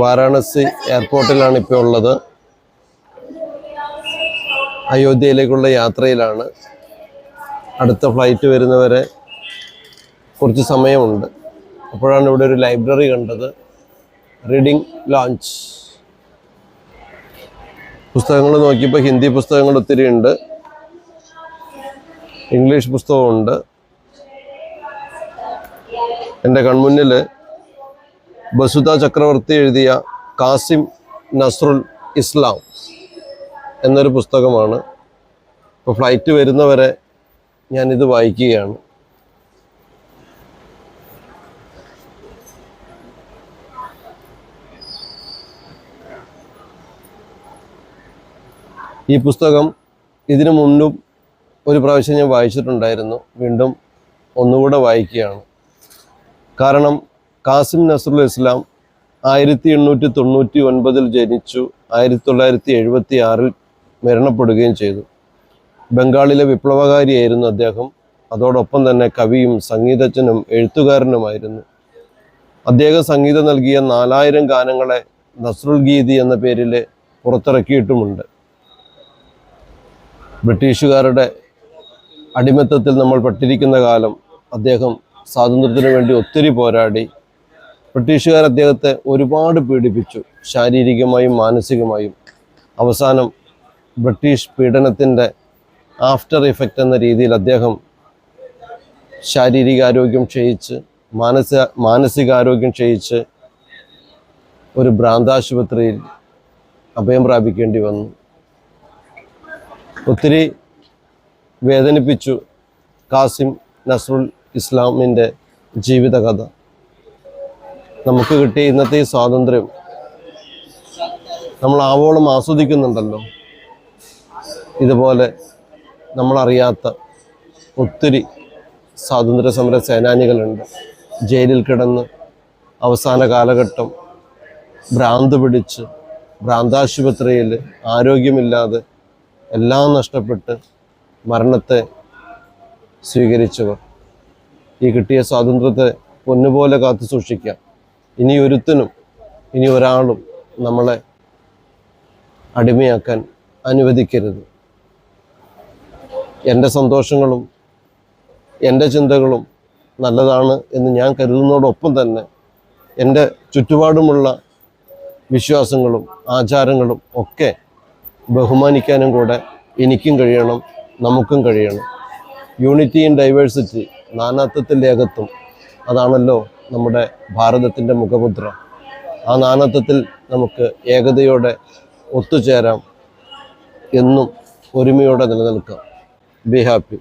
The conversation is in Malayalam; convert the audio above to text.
വാരാണസി എയർപോർട്ടിലാണ് ഇപ്പോൾ ഉള്ളത്. അയോധ്യയിലേക്കുള്ള യാത്രയിലാണ്. അടുത്ത ഫ്ലൈറ്റ് വരുന്നവരെ കുറച്ച് സമയമുണ്ട്. അപ്പോഴാണ് ഇവിടെ ഒരു ലൈബ്രറി കണ്ടത്. റീഡിംഗ് ലോഞ്ച് പുസ്തകങ്ങൾ നോക്കിയപ്പോൾ ഹിന്ദി പുസ്തകങ്ങൾ ഒത്തിരി ഉണ്ട്. ഇംഗ്ലീഷ് പുസ്തകമുണ്ട് എന്റെ കൺമുന്നിൽ ബസുദ ചക്രവർത്തി എഴുതിയ കാസിം നസ്രുൽ ഇസ്ലാം എന്നൊരു പുസ്തകമാണ്. ഇപ്പോൾ ഫ്ലൈറ്റ് വരുന്നവരെ ഞാനിത് വായിക്കുകയാണ്. ഈ പുസ്തകം ഇതിനു മുന്നും ഒരു പ്രാവശ്യം ഞാൻ വായിച്ചിട്ടുണ്ടായിരുന്നു. വീണ്ടും ഒന്നുകൂടെ വായിക്കുകയാണ്. കാരണം കാസിം നസറുൽ ഇസ്ലാം ആയിരത്തി എണ്ണൂറ്റി തൊണ്ണൂറ്റി ഒൻപതിൽ ജനിച്ചു. ആയിരത്തി തൊള്ളായിരത്തി എഴുപത്തി ആറിൽ മരണപ്പെടുകയും ചെയ്തു. ബംഗാളിലെ വിപ്ലവകാരിയായിരുന്നു അദ്ദേഹം. അതോടൊപ്പം തന്നെ കവിയും സംഗീതജ്ഞനും എഴുത്തുകാരനുമായിരുന്നു. അദ്ദേഹം സംഗീതം നൽകിയ നാലായിരം ഗാനങ്ങളെ നസ്രുൽ ഗീതി എന്ന പേരിൽ പുറത്തിറക്കിയിട്ടുമുണ്ട്. ബ്രിട്ടീഷുകാരുടെ അടിമത്തത്തിൽ നമ്മൾ പെട്ടിരിക്കുന്ന കാലം അദ്ദേഹം സ്വാതന്ത്ര്യത്തിന് വേണ്ടി ഒത്തിരി പോരാടി. ബ്രിട്ടീഷുകാർ അദ്ദേഹത്തെ ഒരുപാട് പീഡിപ്പിച്ചു. ശാരീരികമായും മാനസികമായും. അവസാനം ബ്രിട്ടീഷ് പീഡനത്തിന്റെ ആഫ്റ്റർ ഇഫക്റ്റ് എന്ന രീതിയിൽ അദ്ദേഹം ശാരീരികാരോഗ്യം ക്ഷയിച്ച് മാനസിക മാനസികാരോഗ്യം ക്ഷയിച്ച് ഒരു ഭ്രാന്താശുപത്രിയിൽ അഭയം പ്രാപിക്കേണ്ടി വന്നു. ഒത്തിരി വേദനിപ്പിച്ചു കാസിം നസ്രുൽ ഇസ്ലാമിന്റെ ജീവിതകഥ. നമുക്ക് കിട്ടിയ ഇന്നത്തെ ഈ സ്വാതന്ത്ര്യം നമ്മൾ ആവോളം ആസ്വദിക്കുന്നുണ്ടല്ലോ. ഇതുപോലെ നമ്മളറിയാത്ത ഒത്തിരി സ്വാതന്ത്ര്യ സമര സേനാനികളുണ്ട്. ജയിലിൽ കിടന്ന് അവസാന കാലഘട്ടം ഭ്രാന്ത് പിടിച്ച് ഭ്രാന്താശുപത്രിയിൽ ആരോഗ്യമില്ലാതെ എല്ലാം നഷ്ടപ്പെട്ട് മരണത്തെ സ്വീകരിച്ചവർ ഈ കിട്ടിയ സ്വാതന്ത്ര്യത്തെ പൊന്നുപോലെ കാത്തു സൂക്ഷിക്കാം. ഇനി ഒരുത്തനും ഇനി ഒരാളും നമ്മളെ അടിമയാക്കാൻ അനുവദിക്കരുത്. എന്റെ സന്തോഷങ്ങളും എന്റെ ചിന്തകളും നല്ലതാണ് എന്ന് ഞാൻ കരുതുന്നതോടൊപ്പം തന്നെ എന്റെ ചുറ്റുപാടുമുള്ള വിശ്വാസങ്ങളും ആചാരങ്ങളും ഒക്കെ ബഹുമാനിക്കാനും കൂടെ എനിക്കും കഴിയണം നമുക്കും കഴിയണം. യൂണിറ്റി ഇൻ ഡൈവേഴ്സിറ്റി നാനാത്വത്തിന്റെ ഏകത്വം അതാണല്ലോ നമ്മുടെ ഭാരതത്തിന്റെ മുഖമുദ്ര. ആ നാനാത്വത്തിൽ നമുക്ക് ഏകതയോടെ ഒത്തുചേരാം എന്നും ഒരുമയോടെ നിലനിൽക്കാം. Be happy